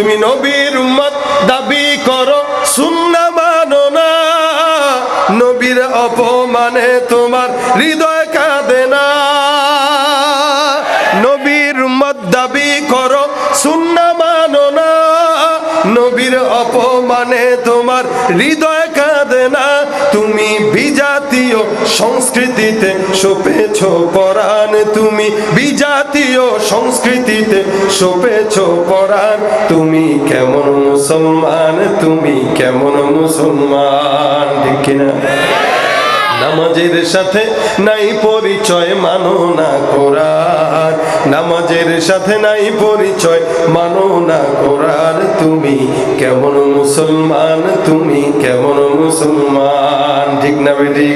তুমি নবীর উম্মত, দাবি করো, সুন্না মানো না। নবীর অপমানে তোমার হৃদয় কাঁদে না। নবীর উম্মত, দাবি করো, সুন্না মানো না। নবীর অপমানে তোমার হৃদয় কাঁদে না। তুমি বিজাতীয় সংস্কৃতিতে সপেছ পরাণ তুমি বিজাতীয় সংস্কৃতিতে সপেছ পরাণ কেমন মুসলমান, তুমি কেমন মুসলমান? ঠিক কিনা? নামাজের সাথে নাই পরিচয়, মানো না কোরআন। নামাজের সাথে নাই পরিচয়, মানো না কোরআন। তুমি কেমন মুসলমান, তুমি কেমন মুসলমান? ঠিক না বেটি?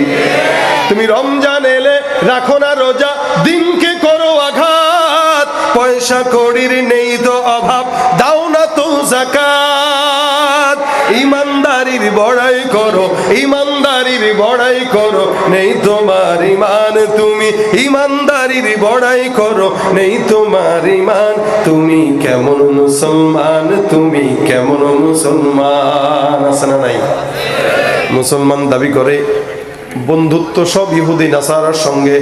তুমি রমজান এলে রাখো না রোজা, দিনকে করো আঘাত। পয়সা কড়ির নেই তো অভাব, দাও তো জাকাত? ইমানদারির বড়াই করো, ইমানদারির বড়াই করো। নেই তোমার ইমান তুমি ইমানদারির বড়াই করো। নেই তোমার ইমান তুমি কেমন মুসলমান, তুমি কেমন মুসলমান? আছে না নাই? মুসলমান দাবি করে, বন্ধুত্ব সব ইহুদি, নাসারার সঙ্গে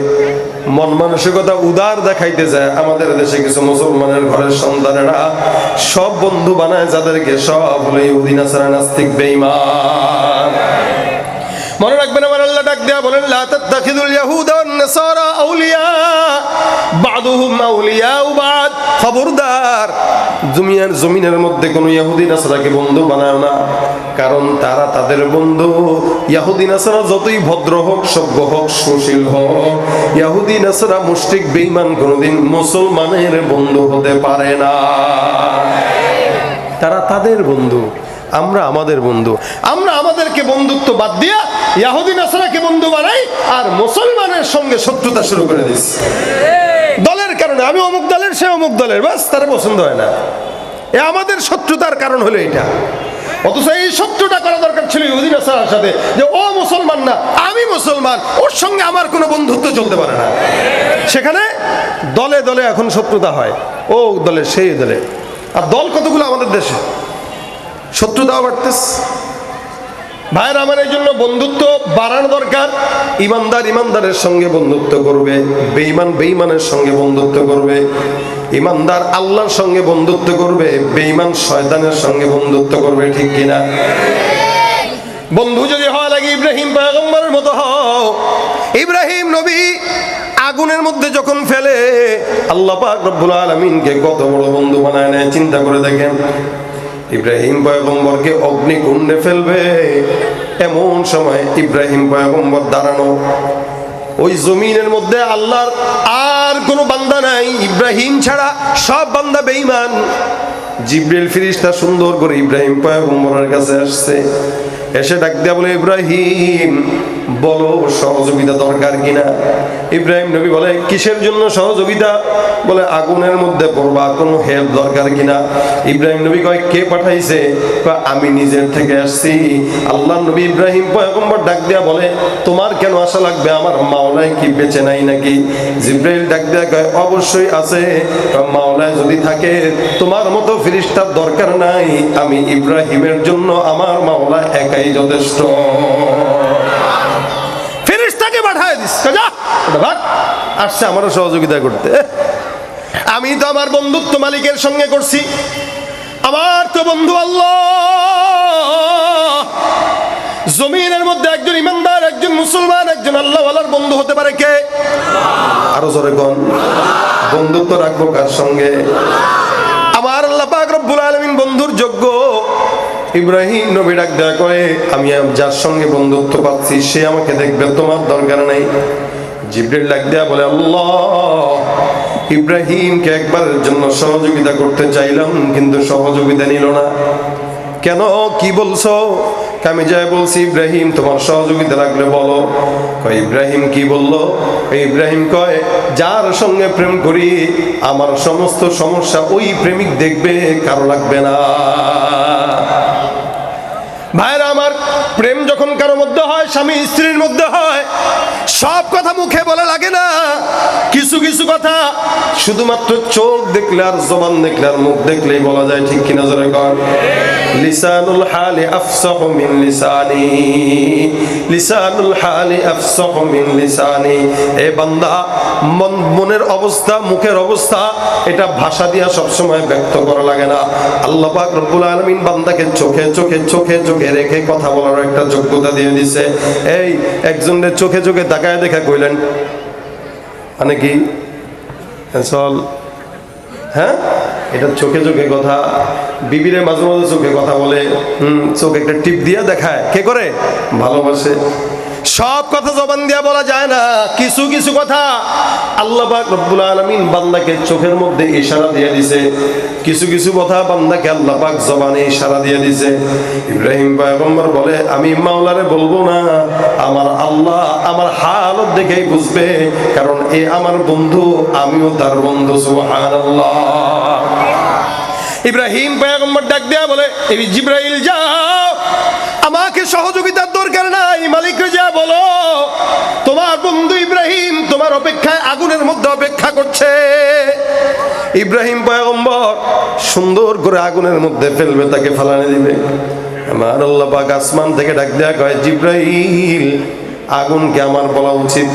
মন মানসিকতা উদার দেখাইতে যায়। আমাদের দেশে কিছু মুসলমানের ঘরের সন্তানেরা সব বন্ধু বানায় যাদেরকে সব হলো ইহুদি, নাসারা, নাস্তিক, বেঈমান। মনে রাখবেন আমার আল্লাহ ডাক দেয়া বলেন, লা তাত্তাখিদুল ইয়াহুদা ওয়ান নাসারা আউলিয়া, বাদুহুম আউলিয়া বাদ। খবরদার, জমিয়ার জমিনের মধ্যে কোনো ইহুদি নাসারাকে বন্ধু বানায় না, কারণ তারা তাদের বন্ধু। ইহুদি নাসারা যতই ভদ্র হোক, সভ্য হোক, সুশীল হোক ইহুদি নাসারা মুশরিক, বেঈমান কোনোদিন মুসলমানের বন্ধু হতে পারে না। তারা তাদের বন্ধু। আমরা আমাদের বন্ধু। আমরা আমাদেরকে বন্ধুত্ব বাদ দিয়া ইয়াহুদি, নাসারাকে বন্ধু বানাই আর মুসলমানের সঙ্গে শত্রুতা শুরু করে দিচ্ছি দলের কারণে, আমি অমুক দলের, সে অমুক দলের বাস তারা পছন্দ হয় না। এ আমাদের শত্রুতার কারণ হলো এটা। অথচ এই শত্রুটা করা দরকার ছিল ইহুদি, নাসারার সাথে, যে ও মুসলমান না, আমি মুসলমান, ওর সঙ্গে আমার কোনো বন্ধুত্ব চলতে পারে না। সেখানে দলে দলে এখন শত্রুতা হয়, ও দলে সেই দলে আর দল কতগুলো আমাদের দেশে? শত্রুতাও বাড়তেছে। ভাইয়ের আমার এই জন্য বন্ধুত্ব বাড়ানো দরকার। ইমানদার ইমানদারের সঙ্গে বন্ধুত্ব করবে, বেঈমান বেঈমানের সঙ্গে বন্ধুত্ব করবে, ইমানদার আল্লাহর সঙ্গে বন্ধুত্ব করবে, বেঈমান শয়তানের সঙ্গে বন্ধুত্ব করবে, ঠিক কিনা? বন্ধু যদি হওয়া লাগে ইব্রাহিম পয়গম্বরের মতো হও। ইব্রাহিম নবী আগুনের মধ্যে যখন ফেলে, আল্লাহ পাক রব্বুল আলামিনকে কত বড় বন্ধু বানায় নেয়, চিন্তা করে দেখেন। ইব্রাহিম পয়গম্বরকে অগ্নিকুণ্ডে ফেলবে। এমন সময় ইব্রাহিম পয়গম্বর দাঁড়ানো। ওই জমিনের মধ্যে আল্লাহর আর কোনো বান্দা নাই। ইব্রাহিম ছাড়া সব বান্দা বেঈমান। জিব্রিল ফিরিস্তা সুন্দর করে ইব্রাহিম পয়গম্বরের কাছে আসছে। এসে ডাক দেয়া বলে, ইব্রাহিম বলো, সহযোগিতা দরকার কিনা? ইব্রাহিম নবী বলে, কিসের জন্য সহযোগিতা? বলে, আগুনের মধ্যে পড়বা, কোনো হেল্প দরকার কিনা? ইব্রাহিম নবী কয়, কে পাঠাইছে? আমি নিজের থেকে আসছি। আল্লাহ নবী ইব্রাহিম পয়গম্বর ডাক দেয়া বলে, তোমার কেন আশা লাগবে? আমার মাওলায় কি বেঁচে নাই নাকি? জিব্রাইল ডাক দেয়া কয়, অবশ্যই আছে। মাওলায় যদি থাকে, তোমার মতো ফিরিস্তার দরকার নাই। আমি ইব্রাহিমের জন্য আমার মাওলা একাই যথেষ্ট। পাঠায় দিস যা ভাগ। আসছে আমারও সহযোগিতা করতে। আমি তো আমার বন্ধুত্ব মালিকের সঙ্গে করছি। আমার তো বন্ধু আল্লাহ। জমিনের মধ্যে একজন ইমানদার একজন মুসলমান একজন আল্লাহ আল্লাহওয়ালার বন্ধু হতে পারে কে? আরও জোরে কোন? বন্ধুত্ব রাখব কার সঙ্গে? আমার আল্লাহ পাক রব্বুল আলামিন বন্ধুর যোগ্য ইব্রাহিম নবী ডাক দেয়া কয়ে আমি যার সঙ্গে বন্ধুত্ব পাচ্ছি, সে আমাকে দেখবে, তোমার দরকার নাই। জিব্রিল ডাক দেয়া বলে, আল্লাহ, ইব্রাহিমকে একবারের জন্য সহযোগিতা করতে চাইলাম, কিন্তু সহযোগিতা নিল না। কেন? কি বলছো? আমি যাই বলছি, ইব্রাহিম, তোমার সহযোগিতা লাগলে বলো। কয়, ইব্রাহিম কি বলল? ইব্রাহিম কয়, যার সঙ্গে প্রেম করি, আমার সমস্ত সমস্যা ওই প্রেমিক দেখবে, কারও লাগবে না ভাইরা আমার প্রেম যখন কারও মধ্যে হয়, স্বামী স্ত্রীর মধ্যে হয়। সব কথা মুখে বলা লাগে না। কিছু কিছু কথা শুধুমাত্র চোখ দেখলে আর জবান দেখলে আর মুখ দেখলেই বলা যায়, ঠিক কিনা জোরে কর লিসানুল হালি আফসাহু মিন লিসানি। লিসানুল হালি আফসাহু মিন লিসানি। এ বান্দা, মন, মনের অবস্থা, মুখের অবস্থা, এটা ভাষা দিয়া সবসময় ব্যক্ত করা লাগে না। আল্লাহ পাক রব্বুল আলামিন বান্দাকে চোখে চোখে চোখে চোখে রেখে কথা বলার একটা যোগ্যতা দিয়ে দিছে। এই একজনের চোখে চোখে তাকায় দেখা কইলেন মানে কি? চল। হ্যাঁ? এটা চোখে চোখে কথা। বিবিরে মাঝে মাঝে চোখে কথা বলে, হুম, চোখ একটা টিপ দিয়ে দেখায়। কে করে? ভালোবাসে। সব কথা জবান দিয়া বলা যায় না। কিছু কিছু কথা আল্লাহ রব্বুল আলামিন বান্দাকে চোখের মধ্যে ইশারা দিয়ে দিছে। কিছু কিছু কথা বান্দাকে আল্লাহ পাক জবানে ইশারা দিয়ে দিছে। ইব্রাহিম পয়গম্বর বলে, আমি মাওলারে বলব না, আমার আল্লাহ আমার হালত দেখেই বুঝবে, কারণ এ আমার বন্ধু, আমিও তার বন্ধু, সুবহানাল্লাহ। ইব্রাহিম পয়গম্বর ডাক দেয়া বলে এই জিব্রাইল যাও। আমাকে সহযোগিতার দরকার নাই মালিককে যা বলো। তোমার বন্ধু ইব্রাহিম তোমার অপেক্ষায় আগুনের মধ্যে অপেক্ষা করছে। ইব্রাহিম পয়গম্বর সুন্দর করে আগুনের মধ্যে ফেলবে, তাকে ফালানে দিবে। আমার আল্লাহ পাক আসমান থেকে ডাক দেয়া কয়, জিব্রাইল, আগুনকে আমার বলা উচিত।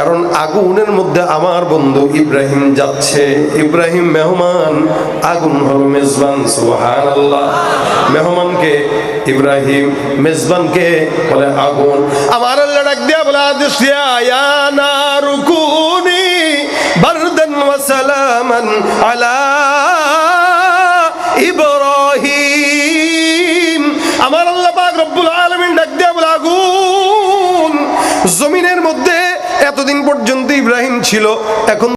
কারণ আগুনের মধ্যে আমার বন্ধু ইব্রাহিম যাচ্ছে। ইব্রাহিম মেহমান, আগুন হলো মেজবান, সুবহানাল্লাহ। মেহমানকে ইব্রাহিম, মেজবানকে বলে আগুন। আমার আল্লাহ ডাক দিয়া বলে আদেশ দিয়া নারুকুনি বারদান ওয়া সালামান আলা ইব্রাহিম। এতদিন পর্যন্ত ইব্রাহিম ছিল এখন